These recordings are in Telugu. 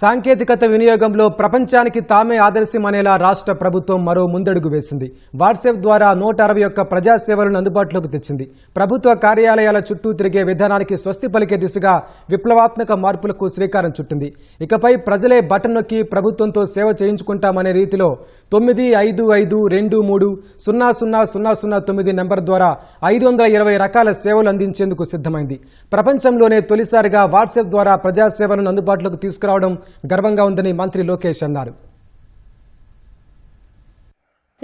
సాంకేతికత వినియోగంలో ప్రపంచానికి తామే ఆదర్శమనేలా రాష్ట్ర ప్రభుత్వం మరో ముందడుగు వేసింది. వాట్సాప్ ద్వారా నూట అరవై ఒక్క ప్రజాసేవలను అందుబాటులోకి తెచ్చింది. ప్రభుత్వ కార్యాలయాల చుట్టూ తిరిగే విధానానికి స్వస్తి పలికే దిశగా విప్లవాత్మక మార్పులకు శ్రీకారం చుట్టింది. ఇకపై ప్రజలే బటన్ నొక్కి ప్రభుత్వంతో సేవ చేయించుకుంటామనే రీతిలో తొమ్మిది ఐదు ఐదు రెండు మూడు సున్నా సున్నా సున్నా సున్నా తొమ్మిది నెంబర్ ద్వారా ఐదు వందల ఇరవై రకాల సేవలు అందించేందుకు సిద్ధమైంది. ప్రపంచంలోనే తొలిసారిగా వాట్సాప్ ద్వారా ప్రజాసేవలను అందుబాటులోకి తీసుకురావడం గర్వంగా ఉందని మంత్రి లోకేష్ అన్నారు.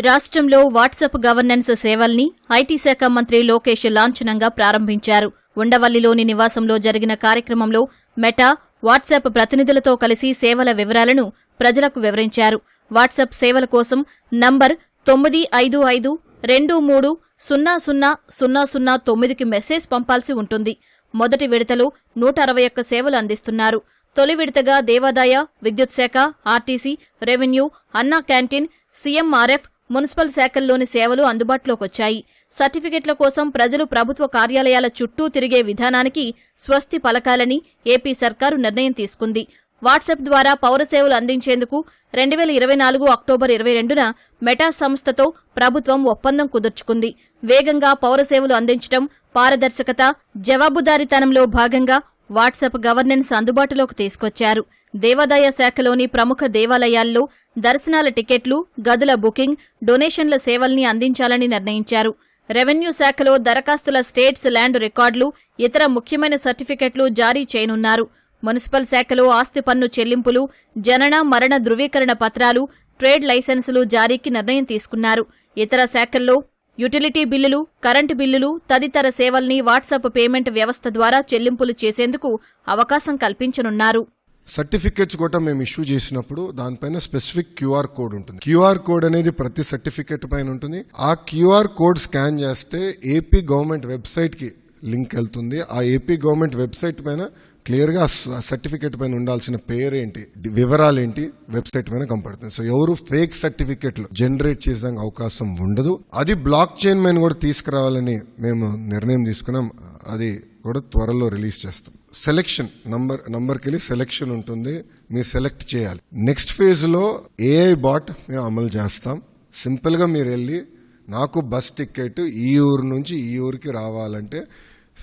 రాష్ట్రంలో వాట్సాప్ గవర్నెన్స్ సేవల్ని ఐటీ శాఖ మంత్రి లోకేష్ లాంఛనంగా ప్రారంభించారు. ఉండవల్లిలోని నివాసంలో జరిగిన కార్యక్రమంలో మెటా వాట్సాప్ ప్రతినిధులతో కలిసి సేవల వివరాలను ప్రజలకు వివరించారు. వాట్సాప్ సేవల కోసం నంబర్ తొమ్మిది ఐదు ఐదు రెండు మూడు సున్నా సున్నా సున్నా సున్నా తొమ్మిదికి మెసేజ్ పంపాల్సి ఉంటుంది. మొదటి విడతలో నూట అరవై ఒక్క సేవలు అందిస్తున్నారు. తొలి విడతగా దేవాదాయ విద్యుత్ శాఖ RTC revenue Anna canteen CMRF municipal శాఖల్లోని సేవలు అందుబాటులోకొచ్చాయి. సర్టిఫికెట్ల కోసం ప్రజలు ప్రభుత్వ కార్యాలయాల చుట్టూ తిరిగే విధానానికి స్వస్తి పలకాలని ఏపీ సర్కారు నిర్ణయం తీసుకుంది. వాట్సాప్ ద్వారా పౌర సేవలు అందించేందుకు రెండు వేల ఇరవై నాలుగు అక్టోబర్ ఇరవై రెండున మెటా సంస్థతో ప్రభుత్వం ఒప్పందం కుదుర్చుకుంది. వేగంగా పౌర సేవలు అందించడం పారదర్శకత జవాబుదారీతనంలో భాగంగా వాట్సాప్ గవర్నెన్స్ అందుబాటులోకి తీసుకొచ్చారు. దేవాదాయ శాఖలోని ప్రముఖ దేవాలయాల్లో దర్శనాల టికెట్లు గదుల బుకింగ్ డొనేషన్ల సేవల్ని అందించాలని నిర్ణయించారు. రెవెన్యూ శాఖలో దరఖాస్తుల స్టేట్స్ ల్యాండ్ రికార్డులు ఇతర ముఖ్యమైన సర్టిఫికెట్లు జారీ చేయనున్నారు. మున్సిపల్ శాఖలో ఆస్తి పన్ను చెల్లింపులు జనన మరణ ధృవీకరణ పత్రాలు ట్రేడ్ లైసెన్సులు జారీకి నిర్ణయం తీసుకున్నారు. ఇతర శాఖల్లో యుటిలిటీ బిల్లులు కరెంటు బిల్లులు తదితర సేవల్ని వాట్సాప్ పేమెంట్ వ్యవస్థ ద్వారా చెల్లింపులు చేసేందుకు అవకాశం కల్పించనున్నారు. సర్టిఫికేట్స్ కూడా మేము ఇష్యూ చేసినప్పుడు దానిపైన స్పెసిఫిక్ క్యూఆర్ కోడ్ ఉంటుంది. క్యూఆర్ కోడ్ అనేది ప్రతి సర్టిఫికేట్ పైన ఉంటుంది. ఆ క్యూఆర్ కోడ్ స్కాన్ చేస్తే ఏపీ గవర్నమెంట్ వెబ్సైట్కి లింక్ వెళ్తుంది. ఆ ఏపీ గవర్నమెంట్ వెబ్సైట్ పైన క్లియర్గా సర్టిఫికేట్ పైన ఉండాల్సిన పేరేంటి వివరాలు ఏంటి వెబ్సైట్ పైన కనపడుతుంది సో ఎవరు ఫేక్ సర్టిఫికేట్లు జనరేట్ చేసే అవకాశం ఉండదు. అది బ్లాక్ చైన్ పైన కూడా తీసుకురావాలని మేము నిర్ణయం తీసుకున్నాం. అది కూడా త్వరలో రిలీజ్ చేస్తాం. సెలెక్షన్ నంబర్ నంబర్కి వెళ్ళి సెలెక్షన్ ఉంటుంది. మీరు సెలెక్ట్ చేయాలి. నెక్స్ట్ ఫేజ్లో ఏఐ బాట్ మేము అమలు చేస్తాం. సింపుల్గా మీరు వెళ్ళి నాకు బస్ టికెట్ ఈ ఊరు నుంచి ఈ ఊరికి రావాలంటే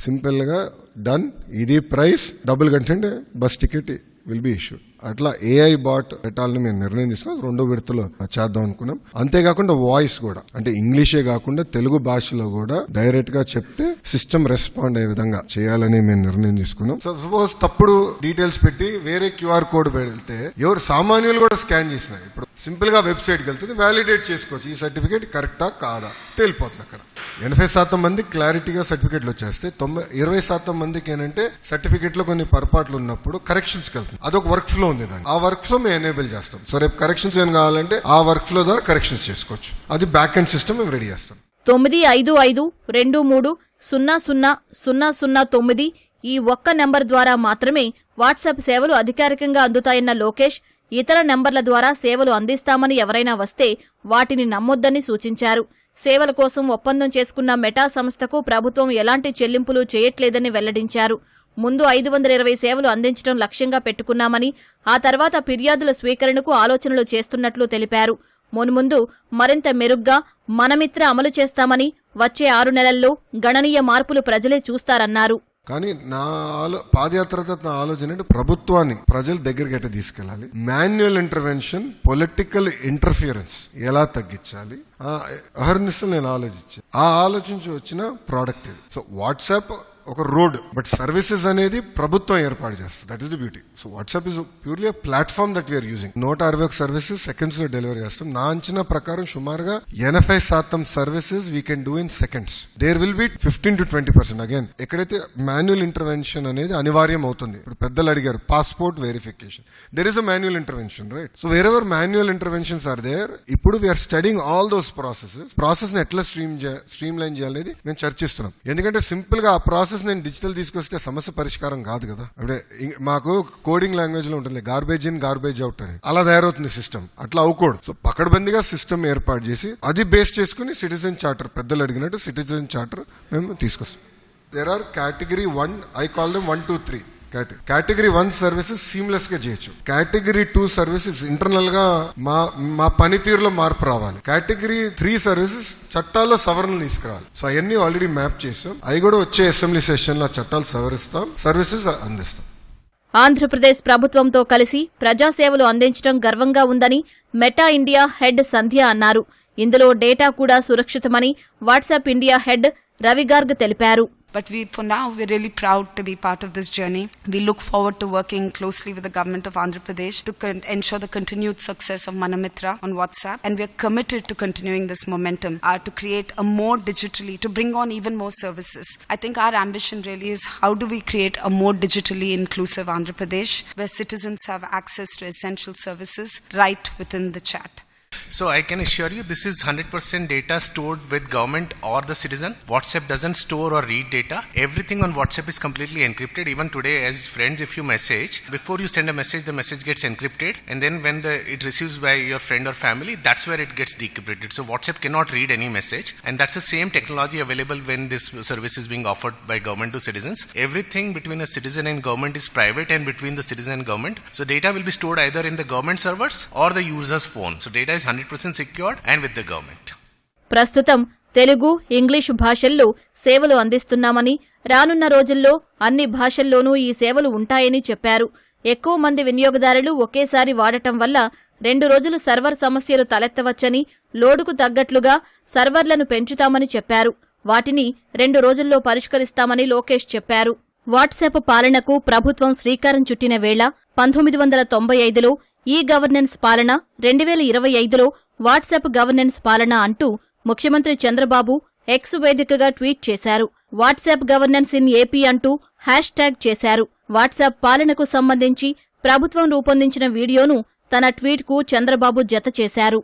సింపుల్గా డన్. ఇది ప్రైస్ డబుల్ కంటే bus ticket will be issued. అట్లా ఏఐ బాట్ పెట్టాలని మేము నిర్ణయం తీసుకున్నాం రెండో విడతలో చేద్దాం అనుకున్నాం. అంతేకాకుండా వాయిస్ కూడా. అంటే ఇంగ్లీషే కాకుండా తెలుగు భాషలో కూడా డైరెక్ట్గా చెప్తే సిస్టమ్ రెస్పాండ్ అయ్యే విధంగా చేయాలని మేము నిర్ణయం తీసుకున్నాం. సో సపోజ్ తప్పుడు డీటెయిల్స్ పెట్టి వేరే క్యూఆర్ కోడ్ పెడితే ఎవరు సామాన్యులు కూడా స్కాన్ చేసిన ఇప్పుడు సింపుల్గా వెబ్సైట్కి వెళ్తుంది వ్యాలిడేట్ చేసుకోవచ్చు. ఈ సర్టిఫికేట్ కరెక్టా? కాదా? తేలిపోతుంది అక్కడ. ఎనభై శాతం మంది క్లారిటీగా సర్టిఫికేట్లు వచ్చేస్తే తొంభై ఇరవై శాతం మందికి ఏంటంటే సర్టిఫికేట్లో కొన్ని పొరపాట్లు ఉన్నప్పుడు కరెక్షన్స్కి వెళ్తుంది అదొక వర్క్ ఫ్లో ఉంది దాన్ని ఆ వర్క్ ఫ్లో మేము ఎనేబుల్ చేస్తాం. సో రేపు కరెక్షన్స్ ఏం కావాలంటే ఆ వర్క్ ఫ్లో ద్వారా కరెక్షన్స్ చేసుకోవచ్చు. అది బ్యాక్ ఎండ్ సిస్టమ్ మేము రెడీ చేస్తాం. తొమ్మిది ఐదు ఐదు రెండు మూడు సున్నా సున్నా సున్నా సున్నా తొమ్మిది ఈ ఒక్క నెంబర్ ద్వారా మాత్రమే వాట్సాప్ సేవలు అధికారికంగా అందుతాయన్న లోకేష్ ఇతర నెంబర్ల ద్వారా సేవలు అందిస్తామని ఎవరైనా వస్తే వాటిని నమ్మొద్దని సూచించారు. సేవల కోసం ఒప్పందం చేసుకున్న మెటా సంస్థకు ప్రభుత్వం ఎలాంటి చెల్లింపులు చేయట్లేదని వెల్లడించారు. ముందు ఐదు వందల ఇరవై సేవలు అందించడం లక్ష్యంగా పెట్టుకున్నామని ఆ తర్వాత ఫిర్యాదుల స్వీకరణకు ఆలోచనలు చేస్తున్నట్లు తెలిపారు. మున్ముందు మరింత మెరుగ్గా మనమిత్ర అమలు చేస్తామని వచ్చే ఆరు నెలల్లో గణనీయ మార్పులు ప్రజలే చూస్తారన్నారు. కానీ నా ఆలో పాదయాత్ర నా ఆలోచన ఏంటి? ప్రభుత్వాన్ని ప్రజల దగ్గరికి ఎట్లా తీసుకెళ్ళాలి? మాన్యువల్ ఇంటర్వెన్షన్ పొలిటికల్ ఇంటర్ఫియరెన్స్ ఎలా తగ్గించాలి? ఆ అహర్నిశలు నేను ఆలోచించాను ఆ ఆలోచించి వచ్చిన ప్రోడక్ట్ ఇది. సో వాట్సాప్ ఒక రోడ్ బట్ సర్వీసెస్ అనేది ప్రభుత్వం ఏర్పాటు చేస్తుంది. That is the beauty so WhatsApp is purely platform that we're using నూట అరవై ఒక సర్వీసెస్ సెకండ్స్లో డెలివరీ చేస్తాం. నా అంచనా ప్రకారం సుమారుగా ఎనభై శాతం services we can do in seconds there will be fifteen to twenty percent again ఎక్కడైతే మాన్యువల్ ఇంటర్వెన్షన్ అనేది అనివార్యం అవుతుంది ఇప్పుడు పెద్దలు అడిగారు passport verification there is a manual intervention right so wherever manual interventions are there ఇప్పుడు we're studying all those processes process ఎట్లా స్ట్రీమ్ స్ట్రీమ్ లైన్ చేయాలనేది మేము చర్చిస్తున్నాం. ఎందుకంటే సింపుల్గా ఆ ప్రాసెస్ నేను డిజిటల్ తీసుకొస్తే సమస్య పరిష్కారం కాదు కదా. అంటే మాకు కోడింగ్ లాంగ్వేజ్లో ఉంటుంది. గార్బేజ్ ఇన్ గార్బేజ్ అవుట్ అని. అలా తయారవుతుంది సిస్టమ్ అట్లా అవ్వకూడదు. సో పకడ్బందీగా సిస్టమ్ ఏర్పాటు చేసి అది బేస్ చేసుకుని సిటిజన్ చార్టర్ పెద్దలు అడిగినట్టు సిటిజన్ చార్టర్ మేము తీసుకొస్తాం. There are category one I call them one two three category one services సీమ్లెస్గా చేయొచ్చు. కేటగిరీ టూ సర్వీసెస్ ఇంటర్నల్గా మా మా పనితీరులో మార్పు రావాలి. కేటగిరీ త్రీ సర్వీసెస్ చట్టాల్లో సవరణలు తీసుకురావాలి. సో అవన్నీ ఆల్రెడీ మ్యాప్ చేసాం. అవి కూడా వచ్చే అసెంబ్లీ సెషన్లో చట్టాలు సవరిస్తాం. సర్వీసెస్ అందిస్తాం. ఆంధ్రప్రదేశ్ ప్రభుత్వంతో కలిసి ప్రజాసేవలు అందించడం గర్వంగా ఉందని మెటా ఇండియా హెడ్ సంధ్య అన్నారు. ఇందులో డేటా కూడా సురక్షితమని వాట్సాప్ ఇండియా హెడ్ రవిగార్గ్ తెలిపారు. But we, for now, we're really proud to be part of this journey. We look forward to working closely with the government of Andhra Pradesh to con- ensure the continued success of Manamitra on WhatsApp. And we're committed to continuing this momentum uh, to create a more digitally, to bring on even more services. I think our ambition really is how do we create a more digitally inclusive Andhra Pradesh where citizens have access to essential services right within the chat. So I can assure you this is 100% data stored with government or the citizen. WhatsApp doesn't store or read data. Everything on WhatsApp is completely encrypted. Even today, as friends, if you message, before you send a message, the message gets encrypted, and then when the it receives by your friend or family, that's where it gets decrypted. So WhatsApp cannot read any message, and that's the same technology available when this service is being offered by government to citizens. Everything between a citizen and government is private, and between the citizen and government, so data will be stored either in the government servers or the user's phone. So data is 100% hundred percent secured and with the government ప్రస్తుతం తెలుగు ఇంగ్లీషు భాషల్లో సేవలు అందిస్తున్నామని రానున్న రోజుల్లో అన్ని భాషల్లోనూ ఈ సేవలు ఉంటాయని చెప్పారు. ఎక్కువ మంది వినియోగదారులు ఒకేసారి వాడటం వల్ల రెండు రోజులు సర్వర్ సమస్యలు తలెత్తవచ్చని లోడుకు తగ్గట్లుగా సర్వర్లను పెంచుతామని చెప్పారు. వాటిని రెండు రోజుల్లో పరిష్కరిస్తామని లోకేష్ చెప్పారు. వాట్సాప్ పాలనకు ప్రభుత్వం శ్రీకారం చుట్టిన వేళ పంతొమ్మిది వందల తొంభై ఐదులో ఈ గవర్నెన్స్ పాలన రెండు వేల ఇరవై ఐదులో వాట్సాప్ గవర్నెన్స్ పాలన అంటూ ముఖ్యమంత్రి చంద్రబాబు ఎక్స్ వేదికగా ట్వీట్ చేశారు. వాట్సాప్ గవర్నెన్స్ ఇన్ ఏపీ అంటూ హ్యాష్ ట్యాగ్ చేశారు. వాట్సాప్ పాలనకు సంబంధించి ప్రభుత్వం రూపొందించిన వీడియోను తన ట్వీట్కు చంద్రబాబు జత చేశారు.